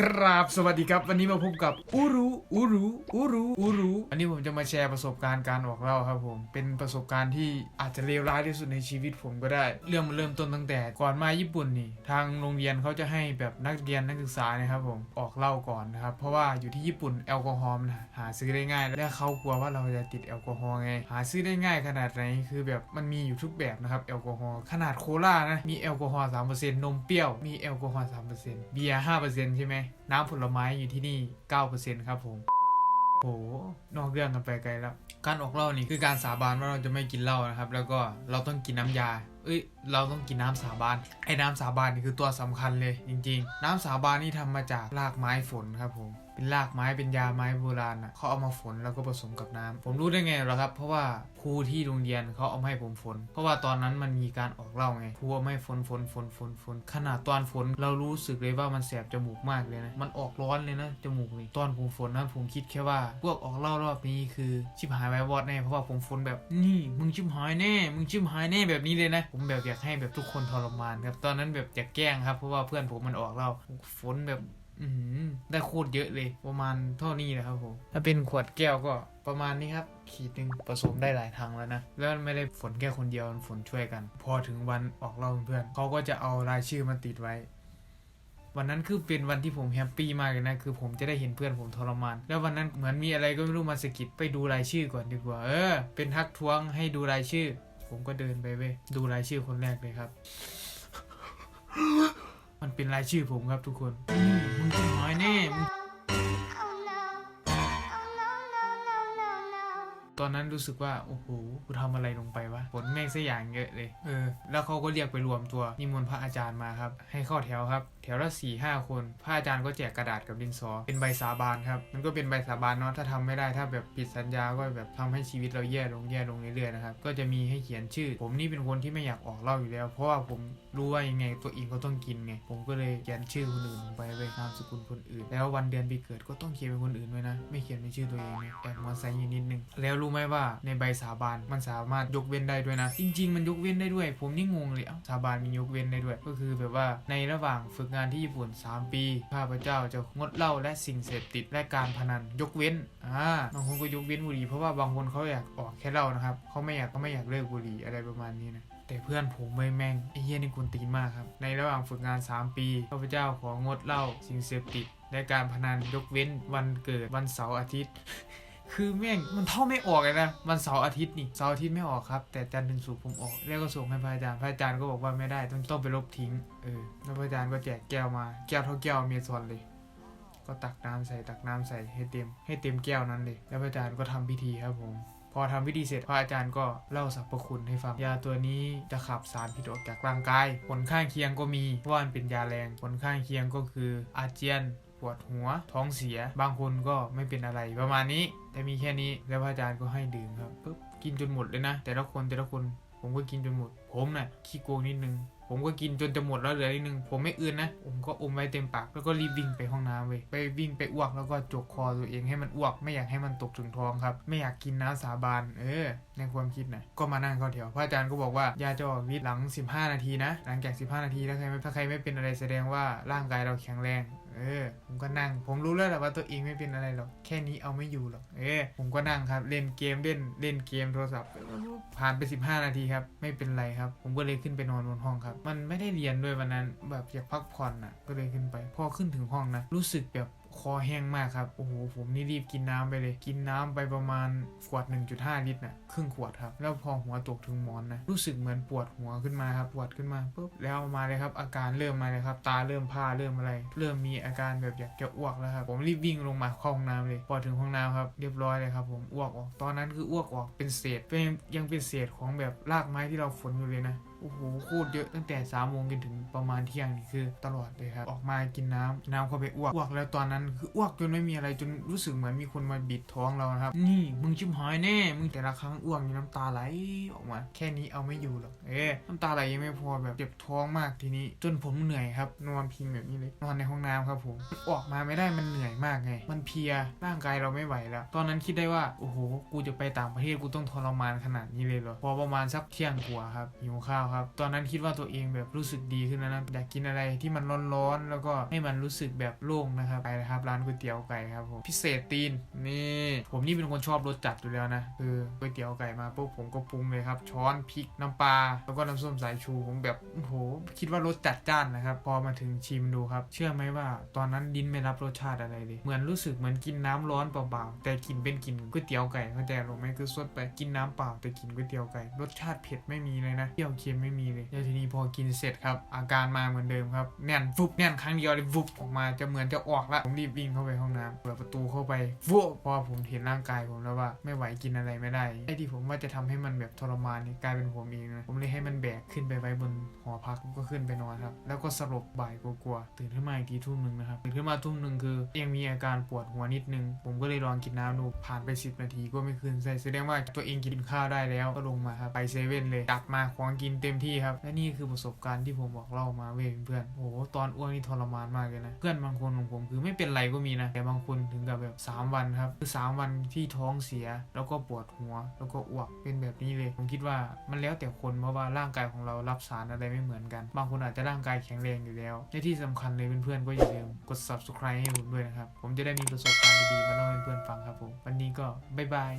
ครับสวัสดีครับ วันนี้มาพบกับอูรุอูรุอูรุอูรุอันนี้ผมจะมาแชร์ประสบการณ์การออกเหล่าครับผมเป็นประสบการณ์ที่อาจจะเลวร้ายที่สุดในชีวิตผมก็ได้ เรื่องมันเริ่มต้นตั้งแต่ก่อนมาญี่ปุ่นนี่ ทางโรงเรียนเขาจะให้แบบนักเรียนนักศึกษานะครับผมออกเหล้าก่อนนะครับเพราะว่าอยู่ที่ญี่ปุ่นแอลกอฮอล์มันหาซื้อได้ง่าย และเขากลัวว่าเราจะติดแอลกอฮอล์ไงหาซื้อได้ง่ายขนาดไหนคือแบบมันมีอยู่ทุกแบบนะครับแอลกอฮอล์ขนาดโคลานะมีแอลกอฮอล์สามเปอร์เซ็นต์นมเปรี้ยวมีแอลกอฮอล์สามเปอร์เซ็นต์เบียร์ห้าเปอร์เซ็นต์ใช่ไหมน้ำผลไม้อยู่ที่นี่ 9%ครับผมโหนอกเรื่องกันไปไกลแล้ว การออกเหล้านี่คือการสาบานว่าเราจะไม่กินเหล้านะครับ แล้วก็เราต้องกินน้ำยา เอ้ย เราต้องกินน้ำสาบาน ไอ้น้ำสาบานนี่คือตัวสำคัญเลยจริง ๆ น้ำสาบานนี่ทำมาจากรากไม้ฝนครับผม เป็นรากไม้เป็นยาไม้โบราณอะเขาเอามาฝนแล้วก็ผสมกับน้ำผมรู้ได้ไงเหรอครับ เพราะว่าครูที่โรงเรียนเขาเอามาให้ผมฝน เพราะว่าตอนนั้นมันมีการออกเล้าไงครูเอามาให้ฝนฝนฝนฝนฝนขนาดตอนฝนเรารู้สึกเลยว่ามันแสบจมูกมากเลยนะมันออกร้อนเลยนะจมูกนี่ตอนผมฝนนะผมคิดแค่ว่า พวกออกเล้ารอบนี้คือชิบหายไว้วอดแน่เพราะว่าผมฝนแบบนี่มึงชิบหายแน่ มึงชิบหายแน่แบบนี้เลยนะ ผมแบบอยากให้แบบทุกคนทรมานครับตอนนั้นแบบอยากแกล้งครับเพราะว่าเพื่อนผมมันออกเล้าฝนแบบ ได้โคตรเยอะเลยประมาณเท่านี้นะครับผม ถ้าเป็นขวดแก้วก็ประมาณนี้ครับ ขีดหนึ่งผสมได้หลายทางแล้วนะ แล้วไม่ได้ฝนแค่คนเดียวฝนช่วยกัน พอถึงวันออกเล่าเพื่อนเขาก็จะเอารายชื่อมาติดไว้ วันนั้นคือเป็นวันที่ผมแฮปปี้มากเลยนะ คือผมจะได้เห็นเพื่อนผมทรมาน แล้ววันนั้นเหมือนมีอะไรก็ไม่รู้มาสกิดไปดูรายชื่อก่อนดีกว่า เออ เป็นทักท้วงให้ดูรายชื่อ ผมก็เดินไปเว้ดูรายชื่อคนแรกเลยครับ มันเป็นรายชื่อผมครับทุกคน มึงจะหายแน่ ตอนนั้นรู้สึกว่า โอ้โหกูทำอะไรลงไปวะผลแม่งซะอย่างเยอะเลย เออ แล้วเขาก็เรียกไปรวมตัวนิมนต์พระอาจารย์มาครับ ให้เข้าแถวครับ แถวละสี่ห้าคน พระอาจารย์ก็แจกกระดาษกับดินสอ เป็นใบสาบานครับ มันก็เป็นใบสาบานเนาะ ถ้าทำไม่ได้ ถ้าแบบผิดสัญญา ก็แบบทำให้ชีวิตเราแย่ลงแย่ลงเรื่อยๆนะครับ ก็จะมีให้เขียนชื่อ ผมนี่เป็นคนที่ไม่อยากออกเหล่าอยู่แล้ว เพราะว่าผมรู้ว่ายังไงตัวเองก็ต้องกินไง ผมก็เลยเขียนชื่อคนอื่นลงไปไว้นามสกุลคนอื่น แล้ววันเดือนปีเกิดก็ต้องเขียนเป็นคนอื่นไว้นะ ไม่เขียนเป็นชื่อตัวเองนะแอบมอไซค์อยู่นิดนึง แล้วรู้ไหมว่าในใบสาบานมันสามารถยกเว้นได้ด้วยนะ จริง ๆ มันยกเว้นได้ด้วย ผมนี่งงเลยอ้าสาบานมียกเว้นได้ด้วย ก็คือแบบว่าในระหว่างฝึกงานที่ญี่ปุ่น 3 ปีข้าพเจ้าจะงดเหล้าและสิ่งเสพติดและการพนันยกเว้นอ่าบางคนก็ยกเว้นบุหรี่เพราะว่าบางคนเขาอยากออกแค่เหล้านะครับเขาไม่อยากก็ไม่อยากเลิกบุหรี่อะไรประมาณนี้นะแต่เพื่อนผมไม่แม่งไอ้เหี้ยนี่กุนตีนมากครับ ในระหว่างฝึกงาน 3 ปีข้าพเจ้าของดเหล้าสิ่งเสพติดและการพนันยกเว้นวันเกิดวันเสาร์อาทิตย์ คือแม่งมันเท่าไม่ออกเลยนะวันเสาร์อาทิตย์นี่เสาร์อาทิตย์ไม่ออกครับ แต่จันทร์ถึงศุกร์ผมออก แล้วก็ส่งให้พระอาจารย์พระอาจารย์ก็บอกว่าไม่ได้ต้องต้องไปลบทิ้งเออแล้วพระอาจารย์ก็แจกแก้วมาแก้วเท่าแก้วเมซอนเลย ก็ตักน้ำใส่ตักน้ำใส่ให้เต็ม ให้เต็มแก้วนั้นเลย แล้วพระอาจารย์ก็ทำพิธีครับผมพอทำพิธีเสร็จพระอาจารย์ก็เล่าสรรพคุณให้ฟัง ยาตัวนี้จะขับสารพิษออกจากร่างกาย ผลข้างเคียงก็มีเพราะว่ามันเป็นยาแรง ผลข้างเคียงก็คืออาเจียน ปวดหัวท้องเสีย บางคนก็ไม่เป็นอะไรประมาณนี้ แต่มีแค่นี้แล้วพระอาจารย์ก็ให้ดื่มครับปุ๊บกินจนหมดเลยนะ แต่ละคนแต่ละคนผมก็กินจนหมด ผมน่ะขี้โกงนิดนึงผมก็กินจนจะหมดแล้วเหลือนิดนึง ผมไม่อื่นนะ ผมก็อมไว้เต็มปาก แล้วก็รีบวิ่งไปห้องน้ำเว้ย ไปวิ่งไปอ้วกแล้วก็จกคอตัวเองให้มันอ้วก ไม่อยากให้มันตกถึงท้องครับ ไม่อยากกินน้ำสาบาน เออ ในความคิดนะ ก็มานั่งเข้าแถว พระอาจารย์ก็บอกว่ายาจะออกฤทธิ์หลัง 15 นาทีนะ หลังจาก 15 นาทีถ้าใครไม่ถ้าใครไม่เป็นอะไรแสดงว่าร่างกายเราแข็งแรง เออ ผมก็นั่ง ผมรู้แล้วแหละว่าตัวเองไม่เป็นอะไรหรอก แค่นี้เอาไม่อยู่หรอก เออ ผมก็นั่งครับ เล่นเกมเล่นเล่นเกมโทรศัพท์ ผ่านไป 15 นาทีครับ ไม่เป็นไรครับ ผมก็เลยขึ้นไปนอนบนห้องครับ มันไม่ได้เรียนด้วยวันนั้น แบบอยากพักผ่อนอะ ก็เลยขึ้นไป พอขึ้นถึงห้องนะ รู้สึกแบบ คอแห้งมากครับโอ้โหผมนี่รีบกินน้ำไปเลย กินน้ำไปประมาณขวด 1.5 ลิตรน่ะครึ่งขวดครับ แล้วพอหัวตกถึงหมอนนะรู้สึกเหมือนปวดหัวขึ้นมาครับปวดขึ้นมาปุ๊บแล้วมาเลยครับ อาการเริ่มมาเลยครับ ตาเริ่มผ้าเริ่มอะไร เริ่มมีอาการแบบอยากจะอ้วกแล้วครับผมรีบวิ่งลงมาเข้าห้องน้ำเลย พอถึงห้องน้ำครับเรียบร้อยเลยครับผมอ้วกออกตอนนั้นคืออ้วกออกเป็นเศษเป็นยังเป็นเศษของแบบรากไม้ที่เราฝนอยู่เลยนะ อ้โหโคตรเยอะตั้งแต่3ามโมงจนถึงประมาณเที่ยงนี่คือตลอดเลยครับ ออกมากินน้ำน้ำเข้าไปอ้วกอ้วกแล้วตอนนั้นคืออ้วกจนไม่มีอะไรจนรู้สึกเหมือนมีคนมาบิดท้องเรานะครับ นี่มึงชิบหายแน่มึงแต่ละครั้งอ้วกนี่น้ำตาไหลออกมา แค่นี้เอาไม่อยู่หรอกเอ๊น้ำตาไหลยังไม่พอแบบเจ็บท้องมากทีนี้ จนผมเหนื่อยครับนอนพิงแบบนี้เลยนอนในห้องน้ำครับผมออกมาไม่ได้มันเหนื่อยมากไง มันเพลียร่างกายเราไม่ไหวแล้ว ตอนนั้นคิดได้ว่าโอ้โหกูจะไปต่างประเทศกูต้องทรมานขนาดนี้เลยเหรอพอประมาณสักเที่ยงกว่าครับหิวข้าวครับครับ ตอนนั้นคิดว่าตัวเองแบบรู้สึกดีขึ้นแล้วนะอยากกินอะไรที่มันร้อนๆแล้วก็ให้มันรู้สึกแบบโล่งนะครับไปนะครับ ร้านก๋วยเตี๋ยวไก่ครับผมพิเศษตีนนี่ผมนี่เป็นคนชอบรสจัดอยู่แล้วนะคือก๋วยเตี๋ยวไก่มาปุ๊บผมก็ปรุงเลยครับ ช้อนพริกน้ำปลาแล้วก็น้ำส้มสายชูผมแบบโอ้โหคิดว่ารสจัดจ้านนะครับ พอมาถึงชิมดูครับ เชื่อไหมว่าตอนนั้นดินไม่รับรสชาติอะไรเลย เหมือนรู้สึกเหมือนกินน้ำร้อนเปล่าๆแต่กินเป็นกินก๋วยเตี๋ยวไก่เข้าใจหรือไม่คือสดไปกินน้ำเปล่าแต่กินก๋วยเตี๋ยวไก่รสชาติเผ็ดไม่มีเลยนะเปรี้ยวเค็มไม่มีเลยแล้วทีนี้พอกินเสร็จครับ อาการมาเหมือนเดิมครับแน่นฟุบแน่นครั้งเดียวเลยฟุบออกมาจะเหมือนจะออกละผมรีบวิ่งเข้าไปห้องน้ำเปิดประตูเข้าไปฟุบพอผมเห็นร่างกายผมแล้วว่าไม่ไหวกินอะไรไม่ได้ไอ้ที่ผมว่าจะทำให้มันแบบทรมานนี่กลายเป็นผมเองนะผมเลยให้มันแบกขึ้นไปไว้บนหอพักก็ขึ้นไปนอนครับ แล้วก็สลบบ่ายกลัวๆตื่นขึ้นมาอีกทีทุ่มหนึ่งนะครับตื่นขึ้นมาทุ่มหนึ่งคือยังมีอาการปวดหัวนิดนึง ผมก็เลยลองกินน้ำดูผ่านไป 10 นาทีก็ไม่ขึ้นใส่แสดงว่าตัวเองกินข้าวได้แล้วก็ลงมาครับไปเซเว่นเลยจัดมาของกินเต็มที่ครับ และนี่คือประสบการณ์ที่ผมบอกเล่ามาเว้ยเพื่อนโอ้โหตอนอ้วนนี่ทรมานมากเลยนะ เพื่อนบางคนของผมคือไม่เป็นไรก็มีนะ แต่บางคนถึงกับแบบ 3 วันครับ คือ 3 วันที่ท้องเสีย แล้วก็ปวดหัว แล้วก็อ้วก เป็นแบบนี้เลย ผมคิดว่ามันแล้วแต่คนเพราะว่าร่างกายของเรารับสารอะไรไม่เหมือนกัน บางคนอาจจะร่างกายแข็งแรงอยู่แล้ว และที่สำคัญเลยเพื่อนๆก็อย่าลืมกด subscribe ให้ผมด้วยนะครับ ผมจะได้มีประสบการณ์ดีๆมาเล่าให้เพื่อนฟังครับผม วันนี้ก็บ๊ายบาย